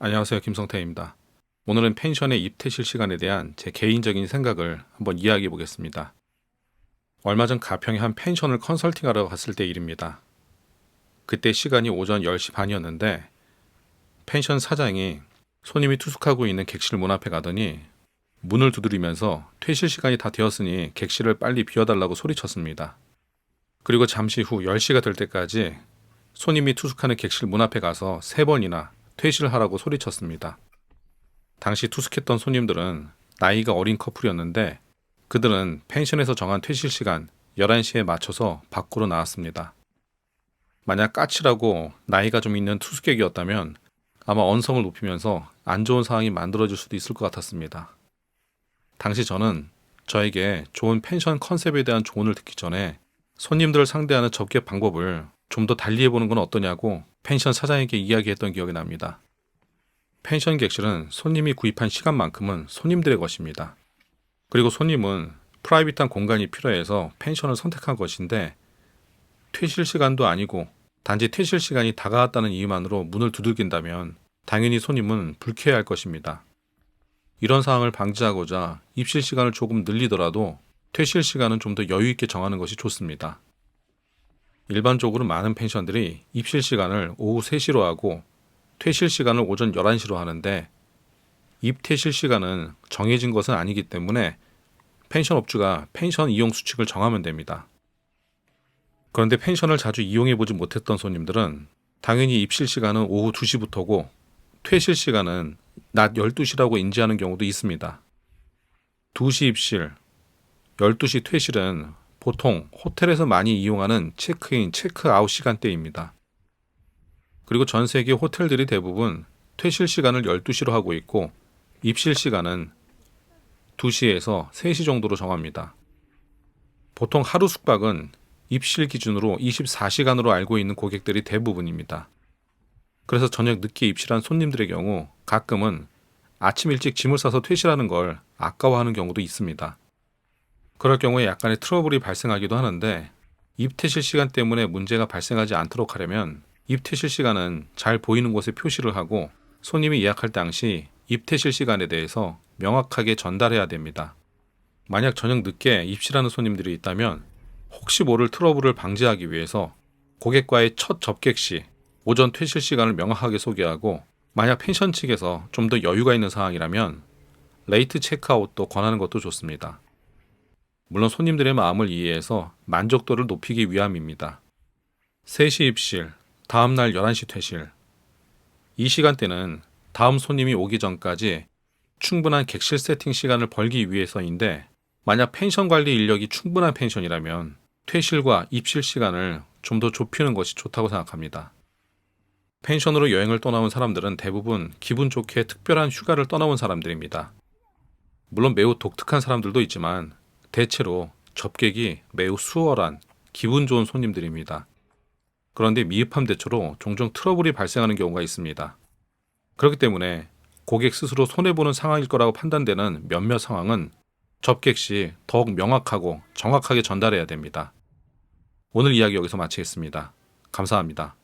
안녕하세요. 김성태입니다. 오늘은 펜션의 입퇴실 시간에 대한 제 개인적인 생각을 한번 이야기해 보겠습니다. 얼마 전 가평의 한 펜션을 컨설팅하러 갔을 때 일입니다. 그때 시간이 오전 10시 반이었는데 펜션 사장이 손님이 투숙하고 있는 객실 문 앞에 가더니 문을 두드리면서 퇴실 시간이 다 되었으니 객실을 빨리 비워달라고 소리쳤습니다. 그리고 잠시 후 10시가 될 때까지 손님이 투숙하는 객실 문 앞에 가서 세 번이나 퇴실을 하라고 소리쳤습니다. 당시 투숙했던 손님들은 나이가 어린 커플이었는데 그들은 펜션에서 정한 퇴실 시간 11시에 맞춰서 밖으로 나왔습니다. 만약 까칠하고 나이가 좀 있는 투숙객이었다면 아마 언성을 높이면서 안 좋은 상황이 만들어질 수도 있을 것 같았습니다. 당시 저는 저에게 좋은 펜션 컨셉에 대한 조언을 듣기 전에 손님들을 상대하는 접객 방법을 좀 더 달리 해 보는 건 어떠냐고 펜션 사장에게 이야기했던 기억이 납니다. 펜션 객실은 손님이 구입한 시간만큼은 손님들의 것입니다. 그리고 손님은 프라이빗한 공간이 필요해서 펜션을 선택한 것인데 퇴실 시간도 아니고 단지 퇴실 시간이 다가왔다는 이유만으로 문을 두들긴다면 당연히 손님은 불쾌해할 것입니다. 이런 상황을 방지하고자 입실 시간을 조금 늘리더라도 퇴실 시간은 좀 더 여유 있게 정하는 것이 좋습니다. 일반적으로 많은 펜션들이 입실 시간을 오후 3시로 하고 퇴실 시간을 오전 11시로 하는데 입퇴실 시간은 정해진 것은 아니기 때문에 펜션 업주가 펜션 이용 수칙을 정하면 됩니다. 그런데 펜션을 자주 이용해 보지 못했던 손님들은 당연히 입실 시간은 오후 2시부터고 퇴실 시간은 낮 12시라고 인지하는 경우도 있습니다. 2시 입실, 12시 퇴실은 보통 호텔에서 많이 이용하는 체크인, 체크아웃 시간대입니다. 그리고 전 세계 호텔들이 대부분 퇴실 시간을 12시로 하고 있고 입실 시간은 2시에서 3시 정도로 정합니다. 보통 하루 숙박은 입실 기준으로 24시간으로 알고 있는 고객들이 대부분입니다. 그래서 저녁 늦게 입실한 손님들의 경우 가끔은 아침 일찍 짐을 싸서 퇴실하는 걸 아까워하는 경우도 있습니다. 그럴 경우에 약간의 트러블이 발생하기도 하는데 입퇴실 시간 때문에 문제가 발생하지 않도록 하려면 입퇴실 시간은 잘 보이는 곳에 표시를 하고 손님이 예약할 당시 입퇴실 시간에 대해서 명확하게 전달해야 됩니다. 만약 저녁 늦게 입실하는 손님들이 있다면 혹시 모를 트러블을 방지하기 위해서 고객과의 첫 접객 시 오전 퇴실 시간을 명확하게 소개하고 만약 펜션 측에서 좀 더 여유가 있는 상황이라면 레이트 체크아웃도 권하는 것도 좋습니다. 물론 손님들의 마음을 이해해서 만족도를 높이기 위함입니다. 3시 입실, 다음 날 11시 퇴실. 이 시간대는 다음 손님이 오기 전까지 충분한 객실 세팅 시간을 벌기 위해서인데 만약 펜션 관리 인력이 충분한 펜션이라면 퇴실과 입실 시간을 좀 더 좁히는 것이 좋다고 생각합니다. 펜션으로 여행을 떠나온 사람들은 대부분 기분 좋게 특별한 휴가를 떠나온 사람들입니다. 물론 매우 독특한 사람들도 있지만 대체로 접객이 매우 수월한 기분 좋은 손님들입니다. 그런데 미흡함 대처로 종종 트러블이 발생하는 경우가 있습니다. 그렇기 때문에 고객 스스로 손해보는 상황일 거라고 판단되는 몇몇 상황은 접객 시 더욱 명확하고 정확하게 전달해야 됩니다. 오늘 이야기 여기서 마치겠습니다. 감사합니다.